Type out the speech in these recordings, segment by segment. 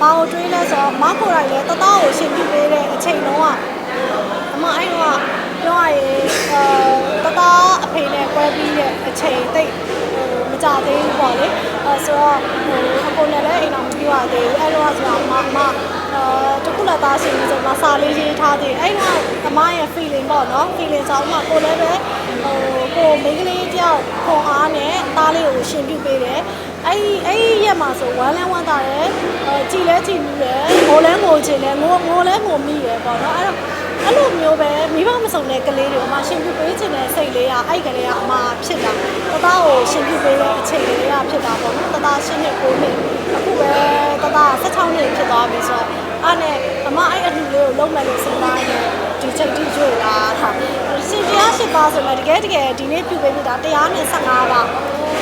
ဘာကိုတွေးလဲဆိုတော့မကိုယ်တိုင်လည်းတသားကိုရှင်ပြပေးတဲ့အချိန်လုံးကအမအဲ့တော့ပြောရရင်အဲတသားအဖေနဲ့ကွဲပြီးတဲ့အချိန်တိတ်ဟိုမကြသေးဘူးပေါ့လေအဲဆိုတော့ဟိုအကိုနဲ့လည်းအိမ်တော်မပြောရသေးဘူးအဲ့တော့ဆိုတော့အမအမအဲတခုလက်သားရှင်ပြီးဆိုမှစာလေးရေးထားသေးတယ်အဲ့တော့အမရဲ့ feeling ပေါ့နော် feeling ဆိုတော့အမကိုလည်းပဲဟိုကိုမိန်းကလေးတယောက်ခွန်အားနဲ့သားလေးကိုရှင်ပြပေးတယ်အဲ့ဒီအဲ့ဒီ ရက်မှာဆိုဝမ်းလဲဝမ်းသာတယ်အဲကြည်လဲကြည်မိတယ်ငိုလဲငိုချင်တယ်ငိုငိုလဲငိုမိတယ်ပေါ့နော်အဲ့တော့အဲ့လိုမျိုးပဲမိဘမစုံတဲ့ကလေးတွေကိုအမရှင်ပြပေးခြင်းတဲ့စိတ်လေးကအဲ့ကလေးကအမဖြစ်တာတသားကိုရှင်ပြပေးတဲ့အချိန်လေးကဖြစ်တာပေါ့နော်တသားရှင်းနေကိုနေအခုပဲတသား16နှစ်ဖြစ်သွားပြီဆိုတော့အဲ့နဲ့အမအဲ့အလှလေးကိုလုံးမယ်လို့စဉ်းစားနေဒီချိန်ထိကျွေလာတာရှင်တရားရှိပါဆိုတော့တကယ်တကယ်ဒီနေ့ပြုပေးပြတာ115ပါ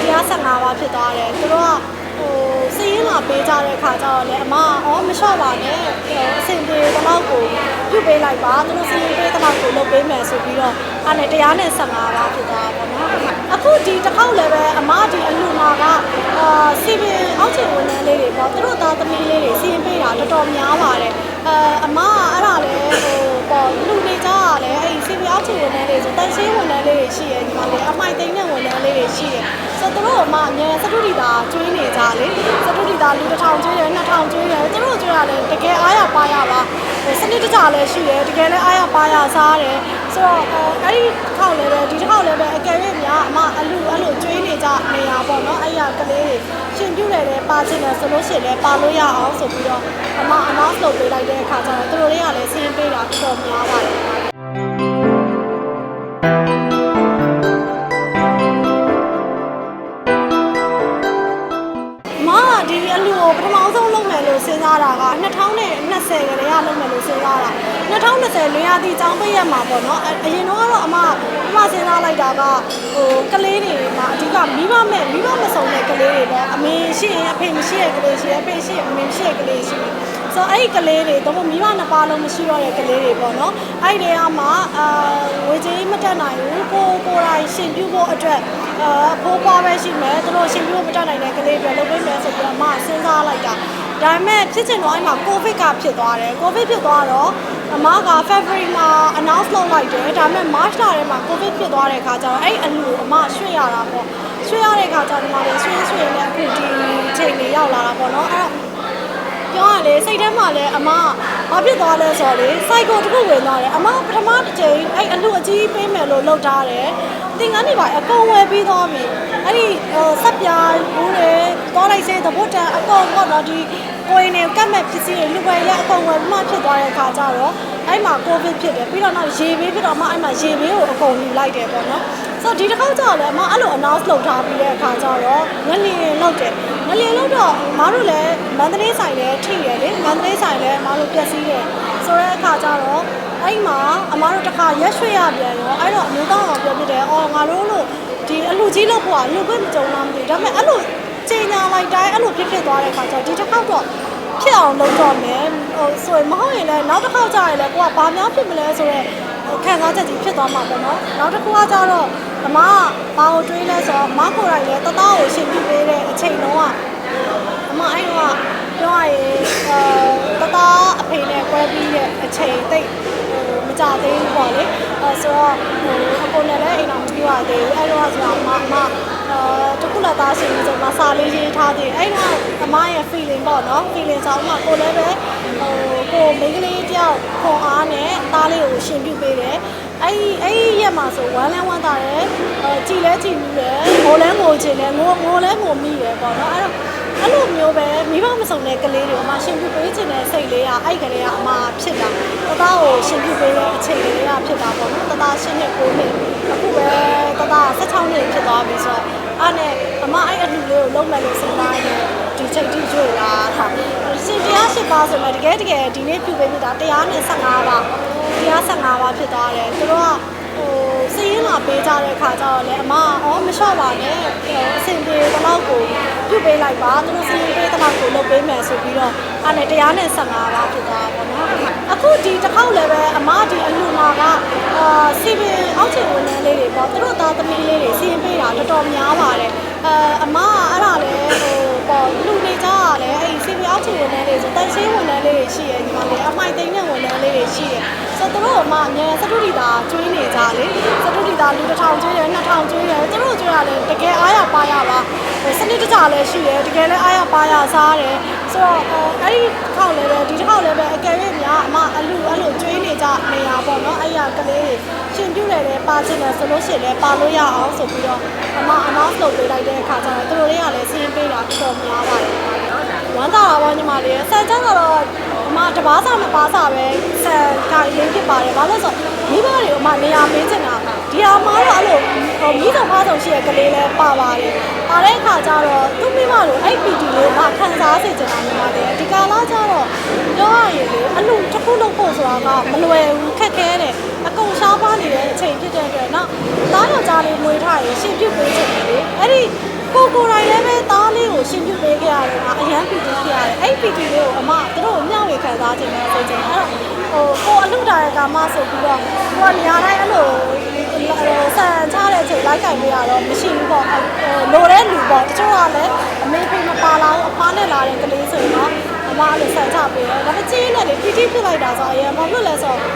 115ပါဖြစ်သွားတယ်သူတို့က ဟိုစီးရင်လာပေးကြတဲ့ခါကျတော့လေအမအော်မလျှော့ပါနဲ့ဟိုအဆင်ပြေတော့ကိုပြုပေးလိုက်ပါသူတို့စီးရင်ပေးတော့ကိုလုပ်ပေးမယ်ဆိုပြီးတော့အဲ့နဲ့115ပါဖြစ်သွားတာပေါ့နော်အခုဒီတစ်ခေါက်လည်းပဲအမဒီအလူမာကအာစီပင်အောက်ခြေဝန်ထမ်းလေးတွေပေါ့သူတို့သားသမီးလေးတွေစီးရင်ပေးတာတော်တော်များပါတယ်အဲအမကအဲ့ဒါလည်းဟိုပေါ့လူနေကြရလဲအဲ့စီပင်အောက်ခြေဝန်ထမ်းလေးဆိုတန်ရှင်းဝန်ထမ်းလေးတွေရှိရဲ့ဒီမှာလေအမိုက်သိမ်းတဲ့ဝန်ထမ်းလေးတွေရှိရဲ့ဆိုတော့သူတို့က အမအငယ်စတုဒီတာကျွေးနေကြလေစတုဒီတာလူတစ်ထောင်ကျွေးတယ်နှစ်ထောင်ကျွေးတယ်သူတို့ကျွေးရတယ်တကယ်အားရပါရပါဟိုစနစ်တကျလည်းရှိတယ်တကယ်လည်းအားရပါရစားတယ်ဆိုတော့အဲ့ဒီတစ်ခေါက်လည်းပဲဒီတစ်ခေါက်လည်းပဲအကယ်၍များအမအလူအဲ့လိုကျွေးနေကြနေရပေါ့နော်အဲ့ရကလေးတွေရှင်ပြုတ်တယ်လည်းပါချင်တယ်ဆိုလို့ရှိရင်လည်းပါလို့ရအောင်ဆိုပြီးတော့အမ announce လုပ်ပေးလိုက်တဲ့အခါကျတော့သူတို့တွေကလည်းစီးရင်ပေးတာတော်တော်များပါတယ် 2020ကလေးကလုပ်မယ်လို့စဉ်းစားတာ2020လွန်ရသည့်ចောင်းပိတ်ရက်မှာပေါ့နော်အအရင်တော့ကတော့အမအမစဉ်းစားလိုက်တာကဟိုကလေးတွေမှာအဓိကမိဘမဲ့မိဘမစုံတဲ့ကလေးတွေပေါ့အမေရှိရင်အဖေမရှိတဲ့ကလေးရှိတယ်အဖေရှိရင်အမေမရှိတဲ့ကလေးရှိတယ်ဆိုတော့အဲ့ဒီကလေးတွေတော့မိဘနှစ်ပါးလုံးမရှိတော့တဲ့ကလေးတွေပေါ့နော်အဲ့ဒီတည်းကမှအာဝေကြီးမတက်နိုင်ဘူးကိုကိုယ်တိုင်ရှင်ပြုဖို့အတွက်အာဖိုးပွားပဲရှိမယ်သူတို့ရှင်ပြုဖို့မတက်နိုင်တဲ့ကလေးတွေလုပ်ပေးမယ်ဆိုပြီးတော့မှစဉ်းစားလိုက်တာ ဒါပေမဲ့ဖြစ်ချင်တော့အဲ့မှာကိုဗစ်ကဖြစ်သွားတယ်ကိုဗစ်ဖြစ်သွားတော့အမက February မှာ announce လုပ်လိုက်တယ်ဒါပေမဲ့ March လထဲမှာကိုဗစ်ဖြစ်သွားတဲ့ခါကျတော့အဲ့အလူအမရွှေ့ရတာပေါ့ရွှေ့ရတဲ့ခါကျတော့ဒီမှာလေရွှေ့ရွှေ့နဲ့အခုဒီချိန်လေးရောက်လာတာပေါ့နော်အဲ့တော့ပြောရလေစိတ်ထဲမှာလည်းအမဘာဖြစ်သွားလဲဆိုတော့လေစိုက်ကိုတစ်ခုဝင်သွားတယ်အမပထမတစ်ချိန်အဲ့အလူအ ကြီးပေးမယ်လို့လုပ်ထားတယ်သင်္ကန်းတွေပါအကုန်ဝယ်ပြီးသွားပြီအဲ့ဒီဟိုဆက်ပြားဘူးလေသွားလိုက်စေသဘောတန်အကုန်ပေါ့နော်ဒီကိုရင်နဲ့ကတ်မဲ့ပစ္စည်းတွေလူပဲရအကုန်ဝယ်ပြီးမှဖြစ်သွားတဲ့အခါကျတော့အဲ့မှာကိုဗစ်ဖြစ်တယ်ပြီးတော့နောက်ရေဘေးဖြစ်တော့မှအဲ့မှာရေဘေးကိုအကုန်ယူလိုက်တယ်ပေါ့နော်ဆိုတော့ဒီတစ်ခေါက်ကျတော့လည်းအမအဲ့လို announce လုပ်ထားပြီးတဲ့အခါကျတော့ငလျင်လောက်တယ်ငလျင်လောက်တော့မတို့လည်းမန္တလေးဆိုင်လည်းထိရလေမန္တလေးဆိုင်လည်းအမတို့ပျက်စီးတယ်ဆိုတဲ့အခါကျတော့ အဲ့မှာအမတို့တစ်ခါရက်ရွှေ့ရပြန်ရောအဲ့တော့အမျိုးသားကပြောပြတယ်အော်ငါတို့လို့ဒီအလူကြီးလောက်ဖို့ကလူခွင့်မကြုံလားမသိဘူးဒါပေမဲ့အဲ့လိုချိန်ညာလိုက်တိုင်းအဲ့လိုဖြစ်ဖြစ်သွားတဲ့အခါကျတော့ဒီတစ်ခေါက်တော့ဖြစ်အောင်လုပ်တော့မယ်ဟိုဆိုရင်မဟုတ်ရင်လည်းနောက်တစ်ခေါက်ကျရင်လည်းကိုကဘာများဖြစ်မလဲဆိုတော့ခံစားချက်ကြီးဖြစ်သွားမှာပေါ့နော်နောက်တစ်ခုကကျတော့အမကဘာကိုတွေးလဲဆိုတော့မကိုယ်တိုင်လည်းတသားကိုရှင်ပြပေးတဲ့အချိန်လုံးကအမအဲ့တော့ပြောရရင်အဲတသားအဖေနဲ့ကွဲပြီးတဲ့အချိန်တိတ်ဟိုမကြ သေးဘူးပေါ့လေအဲဆိုတော့ဟိုအကိုနဲ့လည်းအိမ်တော်မပြောရသေးဘူးအဲ့တော့ဆိုတော့အမအမအဲတခုလက်သားရှင်ပြီးဆိုမှစာလေးရေးထားသေးတယ်အဲ့တော့အမရဲ့ feeling ပေါ့နော် feeling ဆိုတော့ကိုလည်းပဲဟိုကိုမိန်းကလေးတယောက်ခွန်အားနဲ့သားလေးကိုရှင်ပြုပေးတယ်အဲ့ဒီအဲ့ဒီရက်မှာဆိုဝမ်းလဲဝမ်းသာတယ်အဲကြည်လဲကြည်မိတယ်ငိုလဲငိုချင်တယ်ငိုငိုလဲငိုမိတယ်ပေါ့နော်အဲ့တော့ အဲ့လိုမျိုးပဲမိဘမစုံတဲ့ကလေးတွေကိုအမရှင်ပြုပေးခြင်းတဲ့စိတ်လေးကအဲ့ကလေးကအမဖြစ်တာတသားကိုရှင်ပြုပေးတဲ့အချိန်လေးကဖြစ်တာပေါ့နော်တသားရှင်းနေကိုနေအခုပဲတသား16နှစ်ဖြစ်သွားပြီဆိုတော့အဲ့နဲ့အမအဲ့အလူလေးကိုလုံးမယ်လို့စဉ်းစားနေဒီချိန်ထိကျွေလာတာရှင်တရားရှိပါဆိုတော့တကယ်တကယ်ဒီနေ့ပြုပေးပြတာ115ပါ115ပါဖြစ်သွားတယ်သူတို့က ဟိုစီးရင်လာပေးကြတဲ့ခါကျတော့လေအမအော်မလျှော့ပါနဲ့ဟိုအဆင်ပြေတော့ကိုပြုပေးလိုက်ပါသူတို့စီးရင်ပေးတော့ကိုလုပ်ပေးမယ်ဆိုပြီးတော့အဲ့နဲ့115ပါဖြစ်သွားတာပေါ့နော်အခုဒီတစ်ခေါက်လည်းပဲအမဒီအလူမာကအာစီပင်အောက်ခြေဝန်ထမ်းလေးတွေပေါ့သူတို့သားသမီးလေးတွေစီးရင်ပေးတာတော်တော်များပါတယ်အဲအမကအဲ့ဒါလည်းဟို ပေါ့လူနေကြရလဲအဲ့ဒီစီပင်အောက်ခြေဝန်ထမ်းလေးဆိုတန်တွေရှိတယ်ညီမလေးအမိုက်သိန်းတဲ့ဝန်ထမ်းလေးတွေရှိတယ်ဆိုတော့သူတို့ကမှအများစတုဒီတာကျွေးနေကြလေစတုဒီတာလူတစ်ထောင်ကျွေးတယ်နှစ်ထောင်ကျွေးတယ်သူတို့ကျွေးရတယ်တကယ်အားရပါရပါဟိုစနစ် တကျလည်းရှိတယ်တကယ်လည်းအားရပါရစားတယ်ဆိုတော့အဲ့ဒီတစ်ခေါက်လည်းပဲဒီတစ်ခေါက်လည်းပဲအကယ်၍များအမအလူအဲ့လိုကျွေးနေကြနေရပေါ့နော်အဲ့ရကလေးတွေရှင်ပြုတ်တယ်လည်းပါချင်တယ်ဆိုလို့ရှိရင်လည်းပါလို့ရအောင်ဆိုပြီးတော့အမ announce လုပ်ပေးလိုက်တဲ့အခါကျတော့သူတို့တွေကလည်းစီးရင်ပေးတာတော်တော်များပါတယ်ဝမ်းသာတာပေါ့ညီမလေးဆန်ချမ်းကတော့အမတပားစာမပါစာပဲဆန်ကိုင်လေးဖြစ်ပါတယ်ဘာလို့လဲဆိုတော့မိဘတွေအမနေရာပေးချင်တာ ဒီဟာမှတော့အဲ့လိုဟိုမိဆောင်ဖားဆောင်ရှိတဲ့ကလေးလည်းပါပါတယ်ပါတဲ့အခါကျတော့သူ့မိမတို့အဲ့ PD လေးကခံစားစေချင်တာညီမလေးဒီကာလကျတော့ပြောရရင်လေအလူတစ်ခုလုံးဖို့ဆိုတာကမလွယ်ဘူးခက်ခဲတယ်အကုန်ရှားပါနေတဲ့အချိန်ဖြစ်တဲ့အတွက်နောက်သားတော်ကြားလေးမွေးထားရင်ရှင်ပြုတ်ပေးချင်တယ်လေအဲ့ဒီကိုကိုယ်တိုင်လည်းပဲသားလေးကိုရှင်ပြုတ်ပေးခဲ့ရတယ်ကအရန်ပီတီဖြစ်ရတယ်အဲ့ပီတီလေးကိုအမသူတို့ကိုမျှဝေခံစားခြင်းနဲ့ဆိုချင်တယ်အဲ့တော့ဟိုကိုအလှတာရကမှဆိုပြီးတော့ကိုကနေရာတိုင်းအဲ့လို ဆန်ချတဲ့အချိန်လိုက်ကင်ပေးရတော့မရှိဘူးပေါ့ဟိုလိုတဲ့လူပေါ့တချို့ကလည်းအမေဖေမပါလာဘူးအဖားနဲ့လာတဲ့ကလေးဆိုရင်တော့အမအဲ့လိုဆန်ချပေးတယ်ဒါပေမဲ့ကြီးနဲ့လေပီတီဖြစ်လိုက်တာဆိုအရင်ဘာဖြစ်လဲဆိုတော့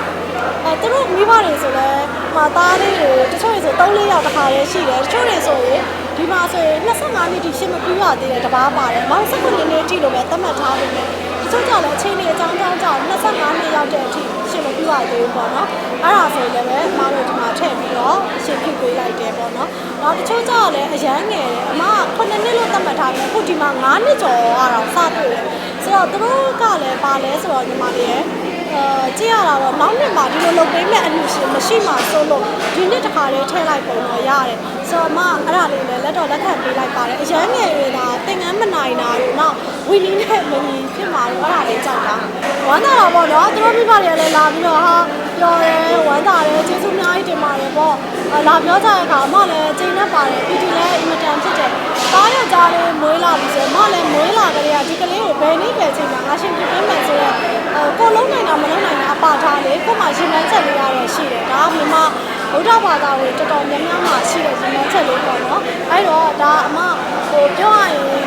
အဲသူတို့မိဘတွေဆိုလည်းမာသားလေးတွေတချို့တွေဆို3 4ယောက်တစ်ခါလေးရှိတယ်တချို့တွေဆိုရင်ဒီမှာဆိုရင်25နှစ်ထိရှင်းမပြီးရသေးတယ်တပားပါတယ်မောင်19နှစ်ထိလို့ပဲသတ်မှတ်ထားပြီးတယ်တချို့ကြလည်းအချိန်လေးအကြောင်းကြောင်းကြောင့်25နှစ်ရောက်တဲ့အထိရှင်းမပြီးရသေးဘူးပေါ့နော်အဲ့ဒါဆိုရင်လည်းမတို့ဒီမှာထည့်ပြီးတော့ ရှင်းပြပေးလိုက်တယ်ပေါ့နော်နောက်တချို့ကြလည်းအရန်ငယ်တယ်အမက9နှစ်လို့သတ်မှတ်ထားတယ်အခုဒီမှာ9နှစ်ကျော်ကတော့စတွေ့တယ်ဆိုတော့သူတို့ကလည်းပါလဲဆိုတော့ညီမလေးရဲ့အဲကြည့်ရတာတော့နောက်နှစ်မှာဒီလိုလုပ်ပေးမဲ့အမှုရှင်မရှိမှဆိုလို့ဒီနှစ်တစ်ခါလေးထည့်လိုက်ပုံတော့ရတယ် ဆိုတော့မှအဲ့ဒါလေးလည်းလက်တော့လက်ခံပေးလိုက်ပါတယ်အရန်ငယ်တွေကသင်ငန်းမနိုင်တာတို့နောက်ဝီနီနဲ့မညီဖြစ်မှာတော့အဲ့ဒါလေးကြောက်တာဝမ်းသာတာပေါ့နော်သူတို့မိဘတွေကလည်းလာပြီးတော့ဟာပြောတယ်ဝမ်းသာတယ်ကျေးဇူးအများကြီးတင်ပါတယ်ပေါ့လာပြောကြတဲ့အခါအမလည်းချိန်နဲ့ပါတယ်ပီတီလည်းအင်မတန်ဖြစ်တယ်တားရကြလေးမွေးလာပြီဆိုတော့အမလည်းမွေးလာကြတဲ့ကဒီကလေးကိုဘယ်နည်းပဲချိန်မှာငါရှင်ပြပေးမယ်ဆိုတော့ကိုလုံးနိုင်တာမလုံးနိုင်တာအပါထားလေကိုမှရှင်နှန်းချက်လေးရတော့ရှိတယ်ဒါကမြန်မာ ဗုဒ္ဓဘာသာဝင်တော်တော်များများမှာရှိတဲ့ရှင်နှန်းချက်လေးပေါ့နော်အဲ့တော့ဒါအမဟိုပြောရရင်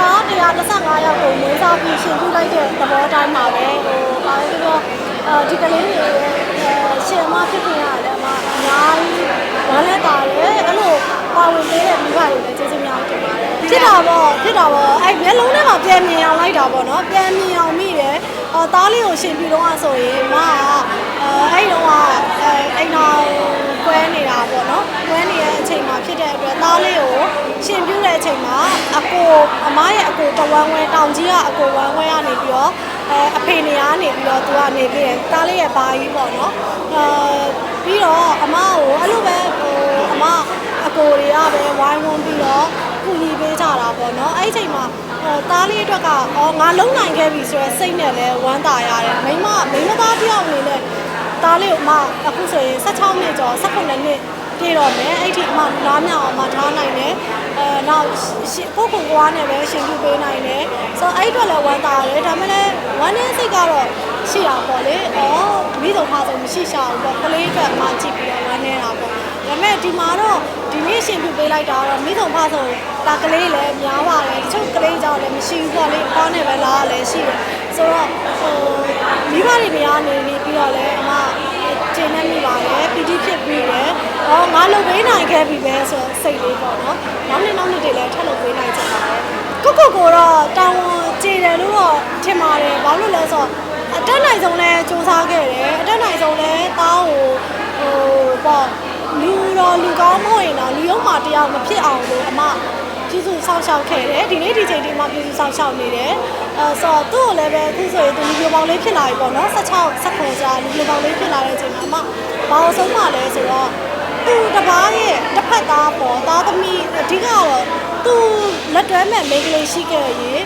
တား125ယောက်ကိုမွေးစားပြီးရှင်ပြုလိုက်တဲ့သဘောတိုင်းမှာပဲဟိုဘာလို့ပြောအဲဒီကလေးတွေရှင်မဖြစ်ခင်ရတယ်အမအများကြီးဝမ်းလက်ပါတယ်အဲ့လိုပါဝင်ပေးတဲ့မိဘတွေလည်းကျေးဇူးများတင်ပါတယ်ဖြစ်တာပေါ့ဖြစ်တာပေါ့အဲ့မျက်လုံးထဲမှာပြန်မြင်အောင်လိုက်တာပေါ့နော်ပြန်မြင်အောင်မိတယ် အော်သားလေးကိုရှင်ပြတော့ဆိုရင်မကအဲအဲ့တော့ကအဲအိမ်တော်ကွဲနေတာပေါ့နော်ကွဲနေတဲ့အချိန်မှာဖြစ်တဲ့အတွက်သားလေးကိုရှင်ပြတဲ့အချိန်မှာအကိုအမရဲ့အကိုတဝမ်းဝဲတောင်ကြီးကအကိုဝမ်းဝဲကနေပြီးတော့အဲအဖေနေရာနေပြီးတော့သူကနေပြီးတယ်သားလေးရဲ့ဘာကြီးပေါ့နော်အဲပြီးတော့အမကိုအဲ့လိုပဲဟိုအမအကိုတွေကပဲဝိုင်းဝန်းပြီးတော့ကူညီပေးကြတာပေါ့နော်အဲ့ဒီအချိန်မှာဟို သားလေးအတွက်ကအော်ငါလုံနိုင်ခဲ့ပြီဆိုရယ်စိတ်နဲ့လဲဝမ်းသာရတယ်မိမမိမသားတယောက်အနေနဲ့သားလေးကိုအမအခုဆိုရင်16နှစ်ကျော်18နှစ်ပြေတော့မယ်အဲ့ဒီအမလားမြောင်အမထားနိုင်တယ်အဲနောက်ရှင်ကိုကိုကွားနဲ့ပဲရှင်ပြပေးနိုင်တယ်ဆိုတော့အဲ့အတွက်လည်းဝမ်းသာရတယ်ဒါပေမဲ့လည်းဝမ်းနဲ့စိတ်ကတော့ ရှိတာပေါ့လေအော်မိဆုံးဖာဆုံးမရှိရှာဘူးပေါ့ကလေးအတွက်အမကြည့်ပြီးတော့ဝမ်းနေတာပေါ့ဒါပေမဲ့ဒီမှာတော့ဒီနေ့ရှင်ပြပေးလိုက်တာတော့မိဆုံးဖာဆုံးဒါကလေးလည်းများပါတယ်တချို့ကလေးကြောင့်လည်းမရှိဘူးပေါ့လေအကောင်းနဲ့ပဲလားလည်းရှိတယ်ဆိုတော့ဟိုမိဘတွေများနေနေပြီးတော့လည်းအမကျင်းနေမိပါတယ်ပီတိဖြစ်ပြီးတယ်။အော်ငါလုပ်ပေးနိုင်ခဲ့ပြီပဲဆိုတော့စိတ်လေးပေါ့နော်။နောက်နေ့နောက်နေ့တွေလည်းထပ်လုပ်ပေးနိုင်ကြပါတယ်။ကိုကိုကိုတော့တောင်းဝန်ကြည်တယ်လို့တော့ထင်ပါတယ်။ဘာလို့လဲဆိုတော့ အတက်နိုင်ဆုံးလဲစူးစမ်းခဲ့တယ်။အတက်နိုင်ဆုံးလဲတောင်းကိုဟိုပေါ့လူတော့လူကောင်းမဟုတ်ရင်တော့လူရုံမှာတရားမဖြစ်အောင်လို့အမကျေးဇူးဆောက်ရှောက်ခဲ့တယ်ဒီနေ့ဒီချိန်ဒီမှာကျေးဇူးဆောက်ရှောက်နေတယ်အဲဆိုတော့သူ့ကိုလည်းပဲအခုဆိုရင်သူလူမျိုးပေါင်းလေးဖြစ်လာပြီပေါ့နော်16 19ကြာလူမျိုးပေါင်းလေးဖြစ်လာတဲ့အချိန်မှာအမဘာလို့ဆုံးမလဲဆိုတော့သူတပားရဲ့တစ်ဖက်သားပေါ့သားသမီးအဓိကတော့ သူလက်တွဲမဲ့မိန်းကလေးရှိခဲ့ရင်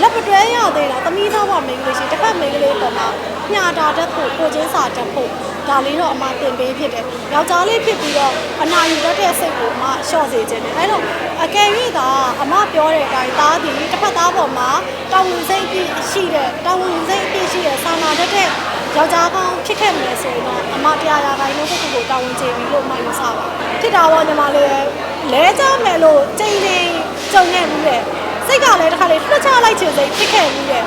လက်မတွဲရသေးတာသမီးသားကမိန်းကလေးရှိတစ်ဖက်မိန်းကလေးပေါ်မှာညှာတာတတ်ဖို့ကိုချင်းစာတတ်ဖို့ဒါလေးတော့အမတင်ပေးဖြစ်တယ်။ယောက်ျားလေးဖြစ်ပြီးတော့အနာယူတတ်တဲ့စိတ်ကိုအမလျှော့စေခြင်းတယ်။အဲတော့အကယ်၍သာအမပြောတဲ့အတိုင်းသားဒီတစ်ဖက်သားပေါ်မှာတောင်းဝန်စိတ်ပြီးရှိတဲ့တောင်းဝန်စိတ်ပြီးရှိတဲ့စာနာတတ်တဲ့ယောက်ျားကောင်းဖြစ်ခဲ့မယ်ဆိုရင်တော့အမတရားရာခိုင်နှုန်းကိုကိုတောင်းဝန်ချပြီလို့မှယူဆပါဖြစ်တာပေါ့ညီမလေးလဲကြမယ်လို့ စိတ်ကလည်းတစ်ခါလေလွှတ်ချလိုက်ချင်စိတ်ဖြစ်ခဲ့မှုတဲ့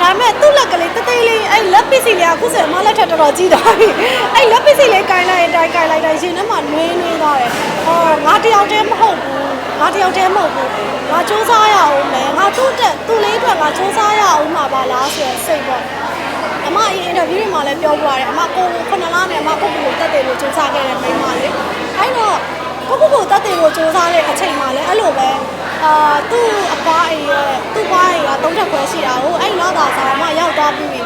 ဒါပေမဲ့သူ့လက်ကလေးတသိအဲ့လက်ပစ္စည်းလေးကအခုဆိုရင်အမလက်ထက်တော်တော်ကြီးသွားပြီအဲ့လက်ပစ္စည်းလေးကင်လိုက်ရင်တိုင်းကင်လိုက်တိုင်းရှင်ထဲမှာနွေးနွေးသွားတယ်ဟောငါတယောက်တည်းမဟုတ်ဘူးငါတယောက်တည်းမဟုတ်ဘူးငါစူးစမ်းရအောင်မယ်ငါသူ့တက်သူ့လေးအတွက်ငါစူးစမ်းရအောင်မှာပါလားဆိုရင်စိတ်ပေါ့အမအရင်အင်တာဗျူးတွေမှာလည်းပြောပြရတယ်အမကိုကိုခုနလားနဲ့အမကိုကိုကိုတက်တယ်လို့စူးစမ်းခဲ့တဲ့မိန်းမလေးအဲ့တော့ကိုကိုကိုတက်တယ်လို့စူးစမ်းတဲ့အချိန်မှာလည်း အဲ့လိုပဲအာသူ့အပွားအိမ်ရဲ့သူ့ပွားအိမ်ကသုံးထပ်ခွဲရှိတာကိုအဲ့လောက်သာဆောင်အမရောက်သွားပြီးပြီ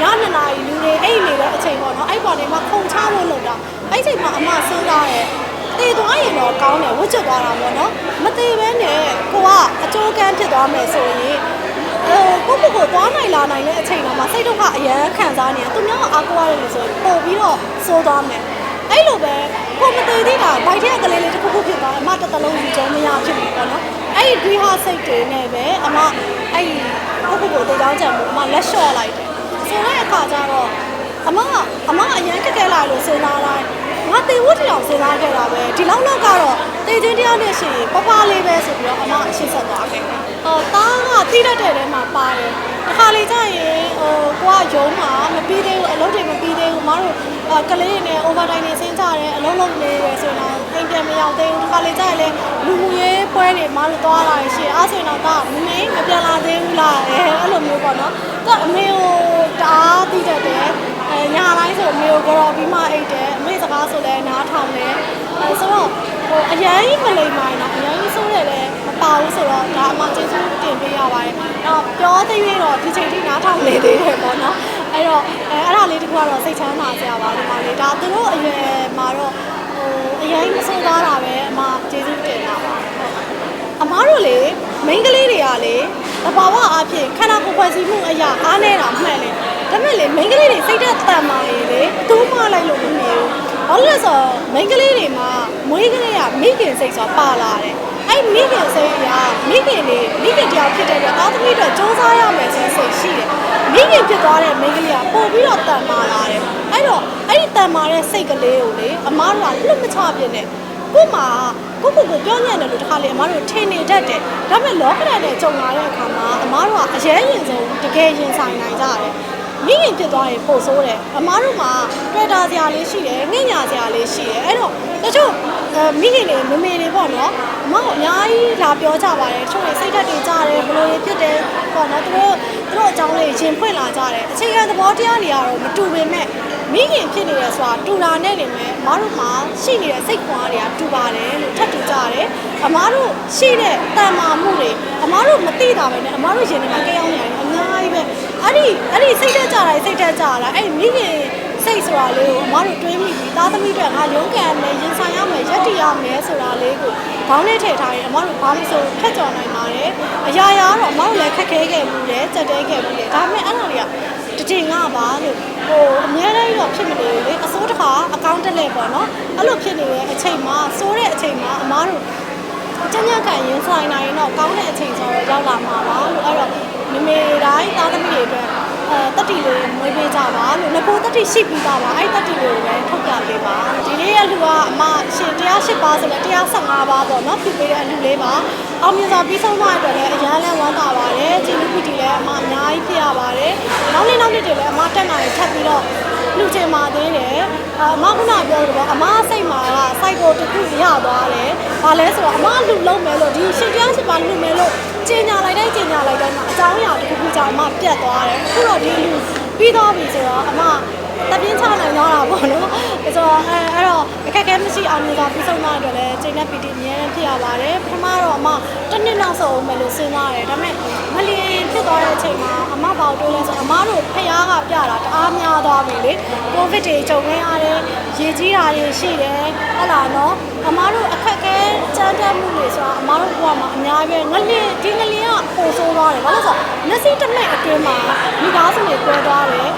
ညနေနာရီလူတွေအိတ်နေတဲ့အချိန်ပေါ့နော်အဲ့ပေါ်နေမှာခုံချဖို့လုပ်တာအဲ့ချိန်မှာအမစဉ်းစားတယ်တည်သွားရင်တော့ကောင်းတယ်ဝှက်ချသွားတာပေါ့နော်မတည်ဘဲနဲ့ကိုကအကျိုးကန်းဖြစ်သွားမယ်ဆိုရင်အဲကိုကိုကိုသွားနိုင်လာနိုင်တဲ့အချိန်တော့မှစိတ်ဒုက္ခအရန်ခံစားနေတယ်သူများကအားကိုးရတယ်လို့ဆိုရင်ပို့ပြီးတော့စိုးသွားမယ်အဲ့လိုပဲကိုမတည်သေးတာဘိုက်ထဲကလေးလေးတစ်ခုခုဖြစ်သွားအမတစ်သလုံးယူကြုံမရဖြစ်ပြီပေါ့နော် အဲ့ဒီတွေးဟာစိတ်တွေနဲ့ပဲအမအဲ့ကိုကိုကိုတေချောင်းချံမှုအမလက်လျှော့လိုက်တယ်ဆိုတဲ့အခါကျတော့အမကအမအရန်ကက်ကဲလာလို့စဉ်းစားလိုက်ငါတေဝတ်တရောင်စဉ်းစားခဲ့တာပဲဒီလောက်လောက်ကတော့တေချင်းတရားနဲ့ရှိရင်ပပလေးပဲဆိုပြီးတော့အမအရှင်းဆက်သွားခဲ့ဟောတားကတိတတ်တဲ့ထဲမှာပါတယ်တစ်ခါလေကျရင်ဟိုကိုကရုံးမှာမပြီးသေးဘူးအလုပ်တွေမပြီးသေးဘူးမတို့ ကလေးတွေနဲ့ overtime တွေဆင်းကြတယ်အလုပ်လုပ်နေရဆိုတော့အိမ်ပြန်မရောက်သေးဘူးတစ်ခါလေကျရင်လေလူမှုရေးပွဲတွေမတို့သွားလာရရှိအဲ့ဆိုရင်တော့ဒါမမေမပြန်လာသေးဘူးလားအဲအဲ့လိုမျိုးပေါ့နော်သူအမေကိုတအားသိတတ်တယ်အဲညာတိုင်းဆိုအမေကိုကြော်ပြီးမှအိတ်တယ်အမေစကားဆိုလည်းနားထောင်တယ်အဲဆိုတော့ဟိုအရင်မလိမ္မာရင်တော့အရင်ဆိုးတယ်လည်းမပါဘူးဆိုတော့ဒါအမှကျေးဇူးတင်ပေးရပါတယ်။တော့ပြောသေးရတော့ဒီချိန်ထိနားထောင်နေသေးတယ်ပေါ့နော်။ အဲ့တော့အဲအဲ့ဒါလေးတခုကတော့စိတ်ချမ်းသာစရာပါဒီမှာလေးဒါသူတို့အရွယ်မှာတော့ဟိုအရင်မဆိုးသားတာပဲအမှကျေးဇူးတင်တာပါဟုတ်အမားတို့လေမိန်းကလေးတွေကလေတဘာဝအဖြစ်ခန္ဓာကိုယ်ဖွဲ့စည်းမှုအရာအားနေတာမှန်လေဒါပေမဲ့လေမိန်းကလေးတွေစိတ်သက်တန်မာလေလေတူးမလိုက်လို့မမြင်ဘူးဘာလို့လဲဆိုတော့မိန်းကလေးတွေမှာမွေးကလေးကမိခင်စိတ်ဆိုတာပါလာတယ် အဲ့မိခင်စိတ်ကမိခင်တွေမိခင်တယောက်ဖြစ်တဲ့အတွက်သားသမီးတို့စူးစမ်းရမယ်ဆိုတဲ့စိတ်ရှိတယ်မိခင်ဖြစ်သွားတဲ့မိန်းကလေးကပို့ပြီးတော့တန်မာလာတယ်အဲ့တော့အဲ့ဒီတန်မာတဲ့စိတ်ကလေးကိုလေအမားတို့ကလွတ်မချပြစ်နဲ့ကို့မှာကိုကိုကိုပြောညံ့တယ်လို့တခါလေအမားတို့ထင်နေတတ်တယ်ဒါပေမဲ့လောကဓာတ်နဲ့ကြုံလာတဲ့အခါမှာအမားတို့ကအရေးရင်ဆုံးတကယ်ရင်ဆိုင်နိုင်ကြတယ် မိခင်ဖြစ်သွားရင်ပို့ဆိုးတယ်အမားတို့မှာတွေ့တာစရာလေးရှိတယ်ငှက်ညာစရာလေးရှိတယ်အဲ့တော့တချို့အဲမိခင်တွေမမေတွေပေါ့နော်အမကအများကြီးလာပြောကြပါတယ်တချို့တွေစိတ်ဓာတ်တွေကြားတယ်ဘယ်လိုတွေဖြစ်တယ်ပေါ့နော်သူတို့သူတို့အကြောင်းလေးရင်ဖွင့်လာကြတယ်အခြေခံသဘောတရားတွေကတော့မတူပေမဲ့မိခင်ဖြစ်နေတယ်ဆိုတာတူတာနဲ့နေမယ်အမားတို့မှာရှိနေတဲ့စိတ်ခွန်အားတွေကတူပါတယ်လို့ထပ်တူကြတယ်အမားတို့ရှိတဲ့တန်မာမှုတွေအမားတို့မသိတာပဲနဲ့အမားတို့ရင်ထဲမှာကြောက်နေတယ် အများကြီးပဲအဲ့ဒီအဲ့ဒီစိတ်တက်ကြတာစိတ်တက်ကြတာအဲ့ဒီမိခင်စိတ်ဆိုတာလေးကိုအမားတို့တွေးမိပြီးသားသမီးတွေငါရုန်းကန်မယ်ရင်ဆိုင်ရမယ်ရက်တည်ရမယ်ဆိုတာလေးကိုခေါင်းနဲ့ထည့်ထားရင်အမားတို့ဘာလို့ဆိုထက်ကြော်နိုင်ပါတယ်အရာရာတော့အမားတို့လည်းခက်ခဲခဲ့မှုတယ်စက်တဲခဲ့မှုတယ်ဒါပေမဲ့အဲ့ဒါတွေကတည်ငါပါလို့ဟိုအများကြီးတော့ဖြစ်မနေဘူးလေအစိုးတစ်ခါအကောင့်တက်လဲပေါ့နော်အဲ့လိုဖြစ်နေတဲ့အချိန်မှာစိုးတဲ့အချိန်မှာအမားတို့ကျန်ကျန်ကန်ရင်ဆိုင်နိုင်ရင်တော့ကောင်းတဲ့အချိန်ဆိုတော့ရောက်လာမှာပါလို့အဲ့တော့ မမေတိုင်းသားသမီးတွေအတွက်အဲတက်တီလေးမွေးပေးကြပါလို့ငကိုတက်တီရှိပြီးသားပါအဲ့တက်တီလေးကိုလည်းထုတ်ပြပေးပါဒီနေ့ရဲ့လူကအမရှင်108ပါဆိုတော့115ပါပေါ့နော်ဖြစ်ပေးတဲ့အလူလေးပါအောင်မြင်စွာပြီးဆုံးသွားတဲ့အတွက်လည်းအရန်လဲဝမ်းသာပါတယ်ဂျီလူပီတီလည်းအမအများကြီးဖြစ်ရပါတယ်နောက်နေ့နောက်နေ့တွေလည်းအမတက်နိုင်ထပ်ပြီးတော့လူချင်ပါသေးတယ်အမခုနပြောလို့ပေါ့အမစိတ်မှာကစိုက်ကိုတစ်ခုရသွားတယ်ဘာလဲဆိုတော့အမလူလုံးမယ်လို့ဒီရှင်108ပါလူမယ်လို့ ကျင်ညာလိုက်တိုင်းကျင်ညာလိုက်တိုင်းမှာအကြောင်းအရာတစ်ခုခုကြောင့်အမပြတ်သွားတယ်အခုတော့ဒီလူပြီးသွားပြီဆိုတော့အမတပြင်းချနိုင်တော့တာပေါ့နော်ဆိုတော့အဲအဲ့တော့ အခက်အခဲမရှိအောင်လို့သာပြီးဆုံးသွားတဲ့အတွက်လည်းချိန်နဲ့ပီတီအများကြီးဖြစ်ရပါတယ်ပထမတော့အမတစ်နှစ်နောက်ဆုံးမယ်လို့စဉ်းစားတယ်ဒါပေမဲ့မလီဖြစ်သွားတဲ့အချိန်မှာအမဘာလို့တွေးလဲဆိုတော့အမတို့ဖျားကပြတာတအားများသွားပြီလေကိုဗစ်တွေကြုံနေရတယ်ရေကြီးတာတွေရှိတယ်ဟဲ့လားနော်အမတို့အခက်အခဲကြမ်းတမ်းမှုတွေဆိုတာအမတို့ဘဝမှာအများကြီးပဲငလင်ဒီငလင်ကပိုဆိုးသွားတယ်ဘာလို့ဆိုတော့မျက်စိတစ်မိတ်အတွင်းမှာမိသားစုတွေကွဲသွားတယ်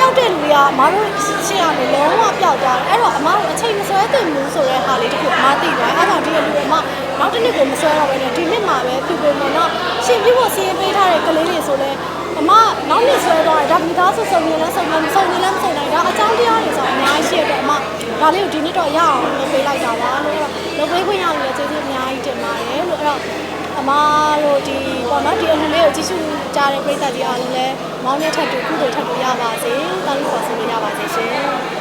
ပျောက်တဲ့လူတွေကမတို့ရှေ့ကနေလုံးဝပျောက်သွားတယ်အဲ့တော့အမတို့အချိန်မဆွဲသင့်ဘူးဆိုတဲ့ဟာလေးတခုအမသိသွားအဲ့တော့ဒီလူအမနောက်တစ်နှစ်ကိုမဆွဲတော့ဘဲနဲ့ဒီနှစ်မှာပဲပြပြမယ်နော်ရှင်ပြဖို့စီးရင်ပေးထားတဲ့ကလေးတွေဆိုလဲအမနောက်နှစ်ဆွဲသွားတယ်ဒါမိသားစုစုံရင်လည်းစုံရင်စုံရင်လည်းမစုံနိုင်ဒါအကြောင်းတရားတွေဆိုအများကြီးရှိတဲ့အတွက်အမဒါလေးကိုဒီနှစ်တော့ရအောင်လုပ်ပေးလိုက်တာပါလို့လုပ်ပေးခွင့်ရလို့လည်းကျေးဇူးအများကြီးတင်ပါတယ်လို့အဲ့တော့ အမားတို့ဒီပေါ့နော်ဒီအလှလေးကိုကြည့်ရှုကြတဲ့ပရိသတ်ကြီးအားလုံးလည်းမောင်းမြတ်ထပ်တူကုသိုလ်ထပ်တူရပါစေတောင်းလို့ပါဆိုလို့ရပါစေရှင်